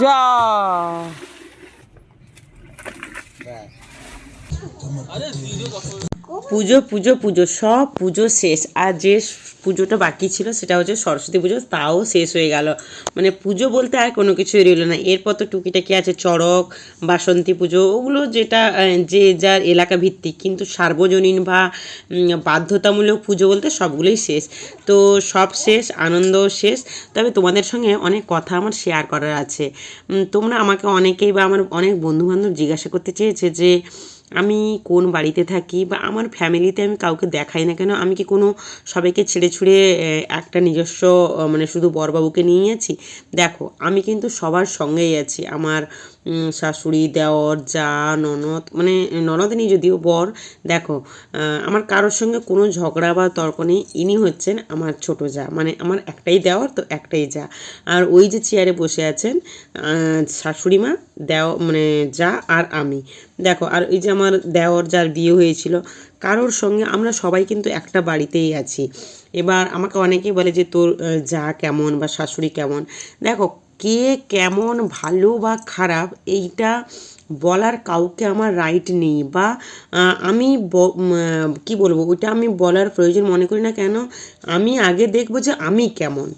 যা। পুজো পুজো পুজো সব পুজো শেষ। আর যে পুজোটা বাকি ছিল, সেটা হচ্ছে সরস্বতী পুজো, তাও শেষ হয়ে গেল। মানে পুজো বলতে আর কোনো কিছুই রইল না। এরপর তো টুকিটাকি আছে চড়ক, বাসন্তী পুজো, ওগুলো যেটা যে যার এলাকা ভিত্তিক। কিন্তু সার্বজনীন বা বাধ্যতামূলক পুজো বলতে সবগুলোই শেষ। তো সব শেষ, আনন্দ শেষ। তবে তোমাদের সঙ্গে অনেক কথা আমার শেয়ার করার আছে। তোমরা আমাকে অনেকেই বা আমার অনেক বন্ধুবান্ধব জিজ্ঞাসা করতে চেয়েছে যে আমি কোন বাড়িতে থাকি বা আমার ফ্যামিলিতে আমি কাউকে দেখাই না কেন, আমি কি কোনো সবাইকে ছেড়ে ছুড়ে একটা নিজস্ব মানে শুধু বরবাবুকে নিয়ে আছি? দেখো, আমি কিন্তু সবার সঙ্গেই আছি। আমার শাশুড়ি, দেওর যা ননদ মানে ননদ নেই যদিও বর, দেখো আমার কারোর সঙ্গে কোনো ঝগড়া বা তর্ক নেই। ইনি হচ্ছেন আমার ছোট যা মানে আমার একটাই দেওয়ার তো একটাই যা আর ওই যে চেয়ারে বসে আছেন শাশুড়ি মা, দেও মানে যা আর আমি। দেখো, আর এই যে আমার দেওর যার বিয়ে হয়েছিল, কারোর সঙ্গে আমরা সবাই কিন্তু একটা বাড়িতেই আছি। এবার আমাকে অনেকেই বলে যে, তোর যা কেমন বা শাশুড়ি কেমন? দেখো কে কেমন ভালো বা খারাপ, এইটা বলার কাউকে আমার রাইট নেই বা আমি কি বলব, ওইটা আমি বলার প্রয়োজন মনে করি না কেন, আমি আগে দেখব যে আমি কেমন।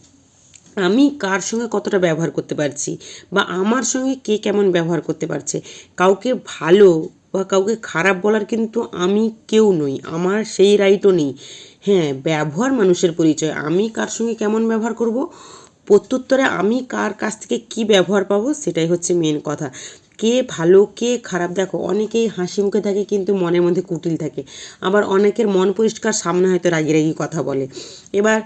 আমি কার সঙ্গে কতটা ব্যবহার করতে পারছি বা আমার সঙ্গে কে কেমন ব্যবহার করতে পারছে। কাউকে ভালো বা কাউকে খারাপ বলার কিন্তু আমি কেউ নই, আমার সেই রাইটও নেই। হ্যাঁ ব্যবহার মানুষের পরিচয়, আমি কার সঙ্গে কেমন ব্যবহার করব? প্রত্যুত্তরে আমি কার কাছ থেকে কি ব্যবহার পাবো সেটাই হচ্ছে মেন কথা। কে ভালো, কে খারাপ, দেখো অনেকেই হাসি মুখে থাকে কিন্তু মনের মধ্যে কুটিল থাকে। আবার অনেকের মন পরিষ্কার সামনে হয়তো রাগি রাগি কথা বলে। এবার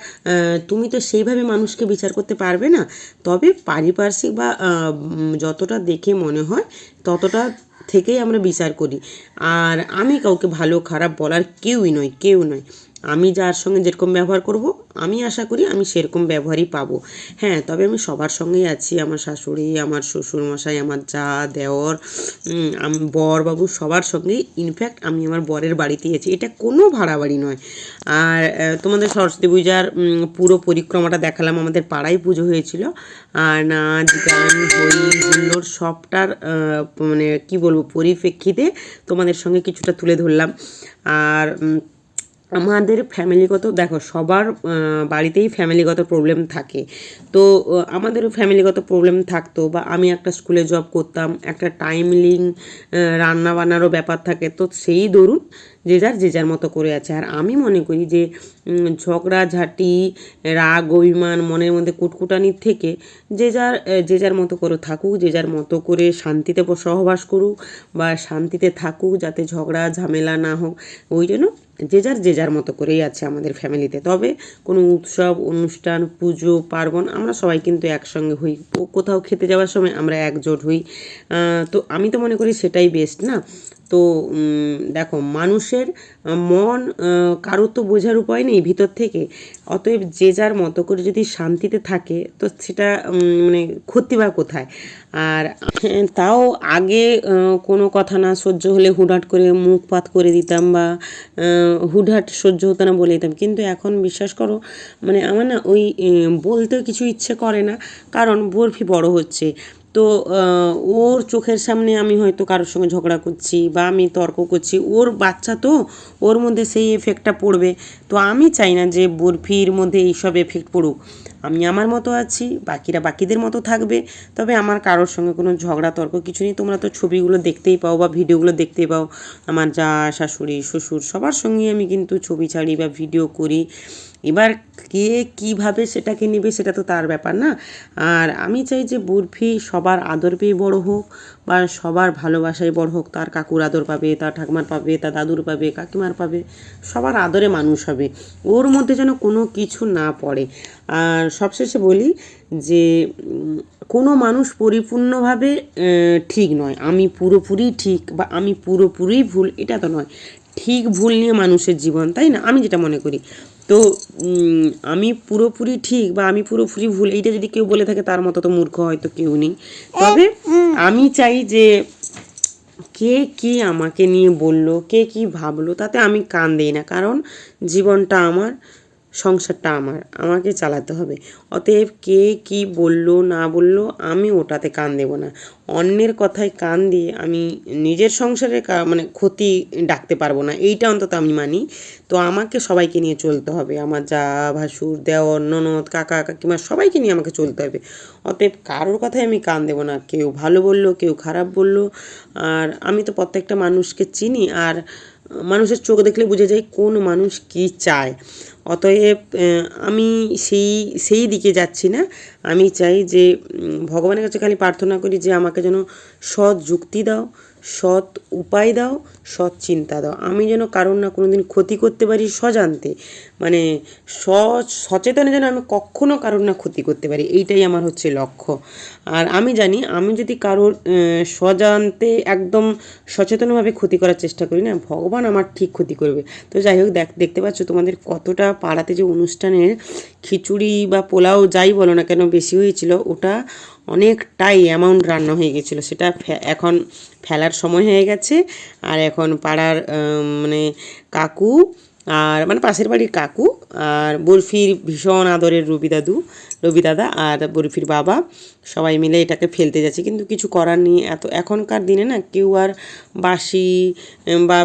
তুমি তো সেইভাবে মানুষকে বিচার করতে পারবে না। তবে পারিপার্শ্বিক বা যতটা দেখে মনে হয় ততটা থেকেই আমরা বিচার করি। আর আমি কাউকে ভালো, খারাপ বলার কেউই নয় কেউ নয় আমি যার সঙ্গে যেরকম ব্যবহার করব, আমি আশা করি আমি সেরকম ব্যবহারই পাবো। হ্যাঁ তবে আমি সবার সঙ্গেই আছি। আমার শাশুড়ি, আমার শ্বশুর মশাই আমার যা দেওর বর বাবু সবার সঙ্গেই। ইনফ্যাক্ট আমি আমার বরের বাড়িতে আছি। এটা কোনো ভাড়া বাড়ি নয়। আর তোমাদের সরস্বতী পূজার পুরো পরিক্রমাটা দেখালাম। আমাদের পাড়ায় পুজো হয়েছিল। আর নাচ, গান হই হুল্লোড় সবটার মানে কি বলব, পরিপ্রেক্ষিতে তোমাদের সঙ্গে কিছুটা তুলে ধরলাম। আর আমাদের ফ্যামিলিগত দেখো সবার বাড়িতেই ফ্যামিলিগত প্রবলেম থাকে। তো আমাদেরও ফ্যামিলিগত প্রবলেম থাকতো বা আমি একটা স্কুলে জব করতাম একটা টাইমলিং রান্না বান্নারও ব্যাপার থাকে। তো সেই দরুন যে যার যে যার মতো করে আছে। আর আমি মনে করি যে উম, ঝগড়াঝাটি রাগ অভিমান মনের মধ্যে কুটকুটানির থেকে যে যার যে যার মতো করে থাকুক যে যার মতো করে শান্তিতে সহবাস করুক বা শান্তিতে থাকুক যাতে ঝগড়া ঝামেলা না হোক ওই জন্য যে যার যে যার মতো করেই আছে আমাদের ফ্যামিলিতে তবে কোনো উৎসব, অনুষ্ঠান, পুজো, পার্বণ আমরা সবাই কিন্তু একসঙ্গে হই। কোথাও খেতে যাওয়ার সময় আমরা একজোট হই। তো আমি তো মনে করি সেটাই বেস্ট না? তো দেখো, মানুষের মন কারও তো বোঝার উপায় নেই ভিতর থেকে। অতএব যে যার মতো করে যদি শান্তিতে থাকে, তো সেটা মানে ক্ষতি বা কোথায়? আর হ্যাঁ, তাও আগে কোনো কথা না সহ্য হলে হুটহাট করে মুখ পাত করে দিতাম বা হুটহাট সহ্য হতো না বলে দিতাম। কিন্তু এখন বিশ্বাস করো মানে আমার না ওই বলতেও কিছু ইচ্ছে করে না কারণ বরফি বড় হচ্ছে। তো ওর চোখের সামনে আমি হয়তো কারোর সঙ্গে ঝগড়া করছি বা আমি তর্ক করছি ওর বাচ্চা তো ওর মধ্যে সেই এফেক্টটা পড়বে। তো আমি চাই না যে বরফির মধ্যে এইসব এফেক্ট পড়ুক। আমি আমার মতো আছি, বাকিরা বাকিদের মতো থাকবে। তবে আমার কারোর সঙ্গে কোনো ঝগড়া, তর্ক কিছু নেই। তোমরা তো ছবিগুলো দেখতেই পাও বা ভিডিওগুলো দেখতেই পাও। আমার যা শাশুড়ি, শ্বশুর সবার সঙ্গেই আমি কিন্তু ছবি ছাড়ি বা ভিডিও করি। এবার কে কীভাবে সেটাকে নেবে সেটা তো তার ব্যাপার না। আর আমি চাই যে বরফি সবার আদর পেয়ে বড় হোক বা সবার ভালোবাসায় বড় হোক। তার কাকুর আদর পাবে, তার ঠাকুমার পাবে, তার দাদুর পাবে, কাকিমার পাবে, সবার আদরে মানুষ হবে। ওর মধ্যে যেন কোনো কিছু না পড়ে। আর সবশেষে বলি যে কোনো মানুষ পরিপূর্ণভাবে ঠিক নয়। আমি পুরোপুরি ঠিক বা আমি পুরোপুরি ভুল, এটা তো নয়। ঠিক ভুল নিয়ে মানুষের জীবন, তাই না? আমি যেটা মনে করি। তো আমি পুরোপুরি ঠিক বা আমি পুরোপুরি ভুল এইটা যদি কেউ বলে থাকে তার মতো তো মূর্খ হয়তো কেউ নেই। তবে আমি চাই যে কে কি আমাকে নিয়ে বলল, কে কি ভাবলো, তাতে আমি কান দিই না। কারণ জীবনটা আমার সংসারটা আমার, আমাকে চালাতে হবে। অতএব কে কি বলল, না বলল, আমি ওটাতে কান দেবো না। অন্যের কথায় কান দিয়ে আমি নিজের সংসারে মানে ক্ষতি ডাকতে পারব না। এইটা অন্তত আমি মানি। তো আমাকে সবাইকে নিয়ে চলতে হবে। আমার যা ভাসুর, দেওর, ননদ, কাকা, কাকিমা, সবাইকে নিয়ে আমাকে চলতে হবে। অতএব কারোর কথায় আমি কান দেবো না। কেউ ভালো বলল, কেউ খারাপ বলল। আর আমি তো প্রত্যেকটা মানুষকে চিনি। আর মানুষের চোখ দেখলে বুঝে যায় কোন মানুষ কি চায়। অতএব আমি সেই সেই দিকে যাচ্ছি না। আমি চাই যে ভগবানের কাছে খালি প্রার্থনা করি যে আমাকে যেন সৎ যুক্তি দাও সৎ উপায় দাও সৎ চিন্তা দাও। আমি যেন কারোর না কোনো দিন ক্ষতি করতে পারি স্বজান্তে মানে স সচেতনে যেন আমি কখনো কারোর না ক্ষতি করতে পারি এইটাই আমার হচ্ছে লক্ষ্য। আর আমি জানি আমি যদি কারোর আহ, স্বজান্তে একদম সচেতনভাবে ক্ষতি করার চেষ্টা করি না ভগবান আমার ঠিক ক্ষতি করবে। তো যাই হোক দেখ দেখতে পাচ্ছ তোমাদের কতটা পাড়াতে যে অনুষ্ঠানের খিচুড়ি বা পোলাও যাই বলো না কেন বেশি হয়েছিল ওটা অনেকটাই অ্যামাউন্ট রান্না হয়ে গেছিল। সেটা এখন ফেলার সময় হয়ে গেছে। আর এখন পাড়ার মানে কাকু আর মানে পাশের বাড়ির কাকু আর বরফির ভীষণ আদরের রবি দাদু, রবি দাদা আর বরফির বাবা সবাই মিলে এটাকে ফেলতে যাচ্ছে। কিন্তু কিছু করার নেই। এত এখনকার দিনে না কেউ আর বাসি বা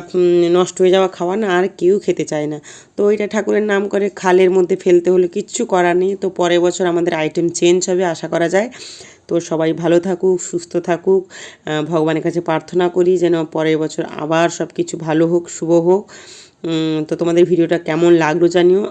নষ্ট হয়ে যাওয়া খাওয়া না আর কেউ খেতে চায় না। তো এটা ঠাকুরের নাম করে খালের মধ্যে ফেলতে হলে কিচ্ছু করার নেই। তো পরের বছর আমাদের আইটেম চেঞ্জ হবে আশা করা যায়। তো সবাই ভালো থাকুক, সুস্থ থাকুক। ভগবানের কাছে প্রার্থনা করি যেন পরের বছর আবার সব কিছু ভালো হোক, শুভ হোক। তো তোমাদের ভিডিওটা কেমন লাগল জানিও।